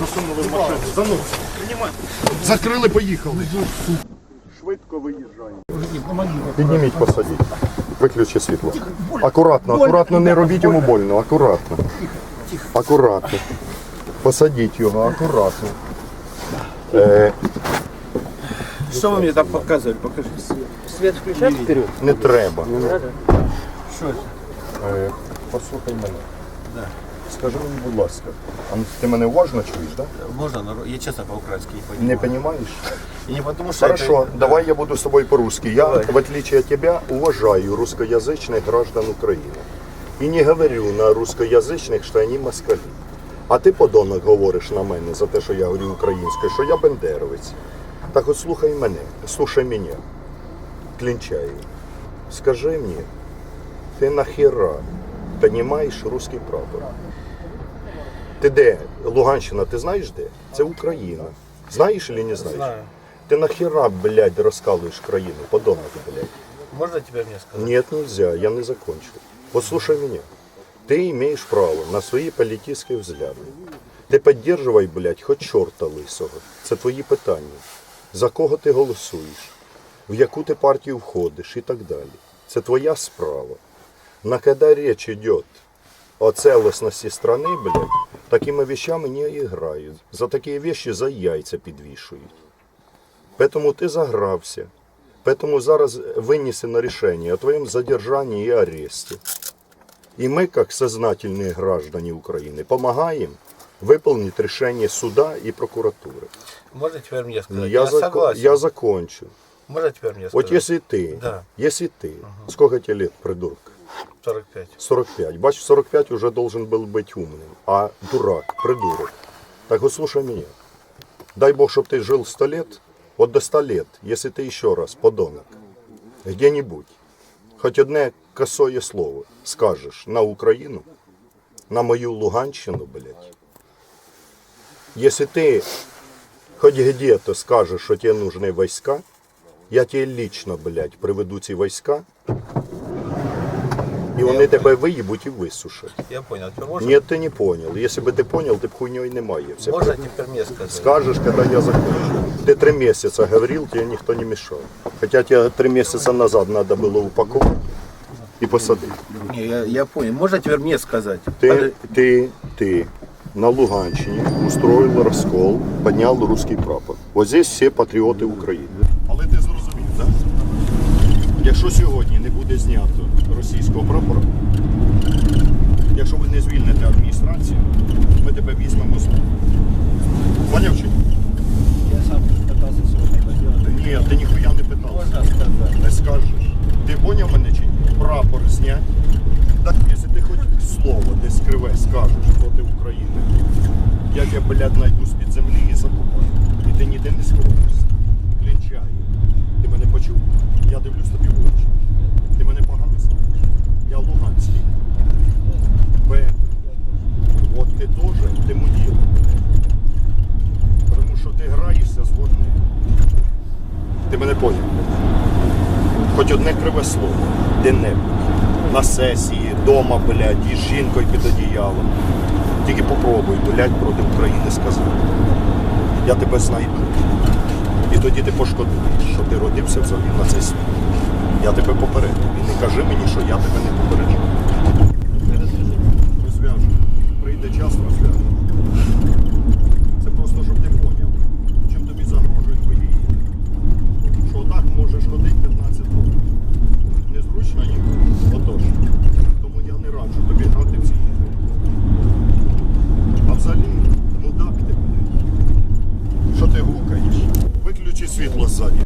Засунули в машину. Занур. Закрили, поїхали. Швидко виїжджаємо. Підніміть, посадіть. Виключи світло. Акуратно, акуратно, не робіть йому больно, акуратно. Акуратно. Посадіть його, акуратно. Е, Что вы мне там показывали? Покажите. Свет включать вперед? не треба. Что это? Е, послухай мене. Скажи мені, будь ласка, а ти мене уважно чуєш, так? Можно, но я честно по-украински не Не понимаю. розумієш? И не потому что Хорошо, это... давай я буду с тобой по-русски. Я, в отличие от тебя, уважаю русскоязычных граждан Украины. И не говорю на русскоязычных, что они москалі. А ти, подонок, говориш на мене за те, що я говорю українською, що я бендеровець. Так от слухай мене, слухай мене, клінчаю. Скажи мені, ти нахера піднімаєш русський прапор? Ти де? Луганщина, ти знаєш де? Це Україна. Знаєш чи не знаєш? Знаю. Ты нахера, блядь, раскалываешь краину, подонок, блядь? Можно тебе мне сказать? Нет, нельзя, я не закончил. Вот слушай меня. Ты имеешь право на свои политические взгляды. Ти підтримуй, блядь, хоч чорта лисого. Це твої питання. За кого ти голосуєш, в яку ти партію входиш і так далі. Це твоя справа. На когда речь идет о целостности страны, блядь, такими вещами не играют. За такие вещи за яйця підвішують. Поэтому ты загрався. Поэтому зараз вынесено решение о твоем задержании и аресте. И мы, как сознательные граждане Украины, помогаем выполнить решение суда и прокуратуры. Можно теперь мне сказать? Я, Я, зако- согласен. я закончу. Можно теперь мне сказать? Вот если ты, Да. если ты, сколько тебе лет, придурок? 45. 45. Бачишь, 45 уже должен был быть умным, а дурак, придурок. Так вот слушай меня. Дай Бог, чтобы ты жил 100 лет, вот до 100 лет, если ты еще раз, подонок, где-нибудь, хоть одне косое слово скажешь на Украину, на мою Луганщину, блядь, если ты хоть где-то скажешь, что тебе нужны войска, я тебе лично, блядь, приведу ці войска, і вони тебе виїбуть і висушать. Я понял. Теперь можно, Нет, ты не понял. Если бы ты понял, ты б хуйней не маявся. можно теперь мне сказать? Скажешь, когда я закончу. Ты три месяца говорил, тебе никто не мешал. Хотя тебе три месяца назад надо было упаковать и посадить. Не, я, я понял. Можно теперь мне сказать? Ты, Подо- ты, ты на Луганщине устроил раскол, поднял русский прапор. Вот здесь все патріоти України. Але ти зрозумів, так? Якщо сьогодні не буде знято російського прапора, якщо ви не звільните адміністрацію, ми тебе візьмемо знову. Поняв чи? Я сам это делать. Ні, ти ніхуя не питав. Можно сказать? Не скажеш. Ти поняв мене чи ні? Прапор знять. Так, якщо ти хоч слово десь криве скажеш проти України, як я блядь, найду з-під землі і закопаю. І ти ніде не сховаєшся. Клінчаю. Мене почув? Я дивлюсь тобі в очі. Ти мене погано знаєш. Я Луганський. Поэтому. От ти теж, ти муділ. Тому що ти граєшся з вогнем. Ти мене поняв? Хоч одне криве слово, де-небудь. На сесії, дома, блядь, із жінкою під одіялом. Тільки попробуй, блядь, проти України сказати. Я тебе знайду. І тоді ти пошкодуєш, що ти родився взагалі на цей світ. Я тебе попередив. І не кажи мені, що я тебе не попереджу.